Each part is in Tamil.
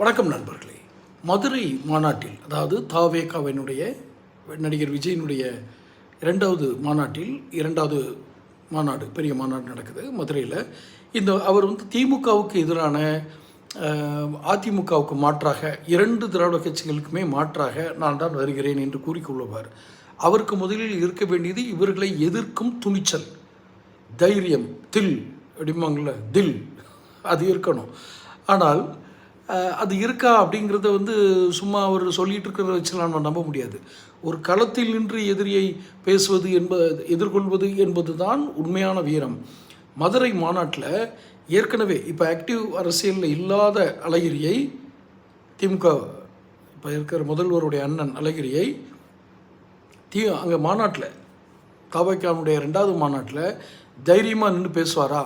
வணக்கம் நண்பர்களே. மதுரை மாநாட்டில் அதாவது தாவேகாவினுடைய நடிகர் விஜயனுடைய இரண்டாவது மாநாட்டில் இரண்டாவது மாநாடு பெரிய மாநாடு நடக்குது மதுரையில். இந்த அவர் வந்து திமுகவுக்கு எதிரான அதிமுகவுக்கு மாற்றாக இரண்டு திராவிட கட்சிகளுக்குமே மாற்றாக நான் தான் வருகிறேன் என்று கூறிக்கொள்ளுவார் அவருக்கு முதலில் இருக்க வேண்டியது இவர்களை எதிர்க்கும் துணிச்சல் தைரியம் தில் அப்படிம்பாங்கள்ல தில் அது இருக்கணும். ஆனால் அது இருக்கா அப்படிங்கிறத வந்து சும்மா அவர் சொல்லிட்டு இருக்கிறத வச்சுலாம் நம்ம நம்ப முடியாது. ஒரு களத்தில் நின்று எதிரியை பேசுவது என்பது எதிர்கொள்வது என்பது தான் உண்மையான வீரம். மதுரை மாநாட்டில் ஏற்கனவே இப்போ ஆக்டிவ் அரசியலில் இல்லாத அழகிரியை திமுக இப்போ இருக்கிற முதல்வருடைய அண்ணன் அழகிரியை தீ அங்கே மாநாட்டில் தாவைக்கானுடைய ரெண்டாவது மாநாட்டில் தைரியமாக நின்று பேசுவாரா?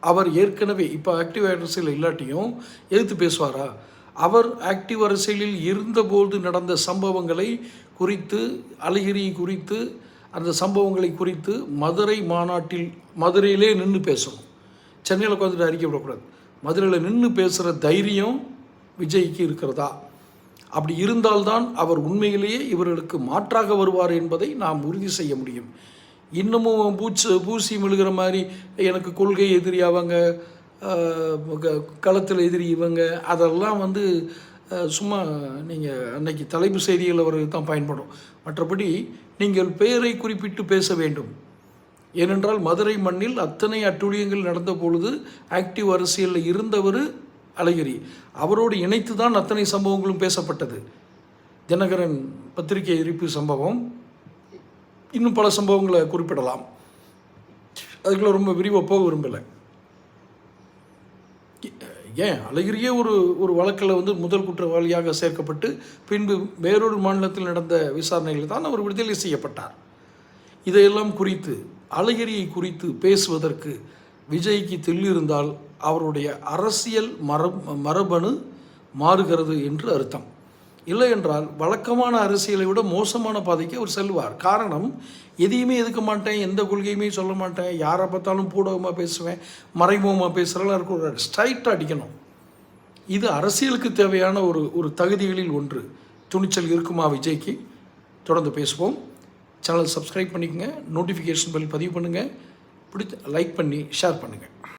அவர் ஏற்கனவே இப்போ ஆக்டிவ் அரசியல் இல்லாட்டியும் எதிர்த்து பேசுவாரா? அவர் ஆக்டிவ் அரசியலில் இருந்தபோது நடந்த சம்பவங்களை குறித்து அழகிரி குறித்து அந்த சம்பவங்களை குறித்து மதுரை மாநாட்டில் மதுரையிலே நின்று பேசணும். சென்னையில் உட்காந்துட்டு அறிக்கை விடக்கூடாது. மதுரையில் நின்று பேசுகிற தைரியம் விஜய்க்கு இருக்கிறதா? அப்படி இருந்தால்தான் அவர் உண்மையிலேயே இவர்களுக்கு மாற்றாக வருவார் என்பதை நாம் உறுதி செய்ய முடியும். இன்னமும் பூச்சு பூசி மெழுகிற மாதிரி எனக்கு கொள்கை எதிரி அவங்க க- களத்தில் எதிரி இவங்க அதெல்லாம் வந்து சும்மா நீங்கள் அன்னைக்கு தலைப்பு செய்திகள் அவர்களுக்கு தான் பயன்படும். மற்றபடி நீங்கள் பெயரை குறிப்பிட்டு பேச வேண்டும். ஏனென்றால் மதுரை மண்ணில் அத்தனை அட்டுழியங்கள் நடந்த பொழுது ஆக்டிவ் அரசியலில் இருந்தவர் அழகிரி. அவரோடு இணைத்து தான் அத்தனை சம்பவங்களும் பேசப்பட்டது. தினகரன் பத்திரிகை எரிப்பு சம்பவம். இன்னும் பல சம்பவங்களை குறிப்பிடலாம். அதுக்குள்ள ரொம்ப விரிவாக போக விரும்பலை. ஏன்? அழகிரியே ஒரு ஒரு வழக்கில் வந்து முதல் குற்றவாளியாக சேர்க்கப்பட்டு பின்பு வேறொரு மாநிலத்தில் நடந்த விசாரணையில் தான் அவர் விடுதலை செய்யப்பட்டார். இதையெல்லாம் குறித்து அழகிரியை குறித்து பேசுவதற்கு விஜய்க்கு தெல்லிருந்தால் அவருடைய அரசியல் மரபு மரபணு மாறுகிறது என்று அர்த்தம். இல்லை என்றால் வழக்கமான அரசியலை விட மோசமான பாதைக்கு அவர் செல்வார். காரணம் எதையுமே எதுக்க மாட்டேன் எந்த கொள்கையுமே சொல்ல மாட்டேன் யாரை பார்த்தாலும் பூடகமாக பேசுவேன் மறைமுகமாக பேசுகிறலாம் இருக்க ஒரு ஸ்ட்ரைட்டாக அடிக்கணும். இது அரசியலுக்கு தேவையான ஒரு ஒரு தகுதிகளில் ஒன்று. துணிச்சல் இருக்குமா விஜய்க்கு? தொடர்ந்து பேசுவோம். சேனல் சப்ஸ்கிரைப் பண்ணிக்கங்க. நோட்டிஃபிகேஷன் பில் பதிவு பண்ணுங்கள் பிடிச்ச லைக் பண்ணி ஷேர் பண்ணுங்கள்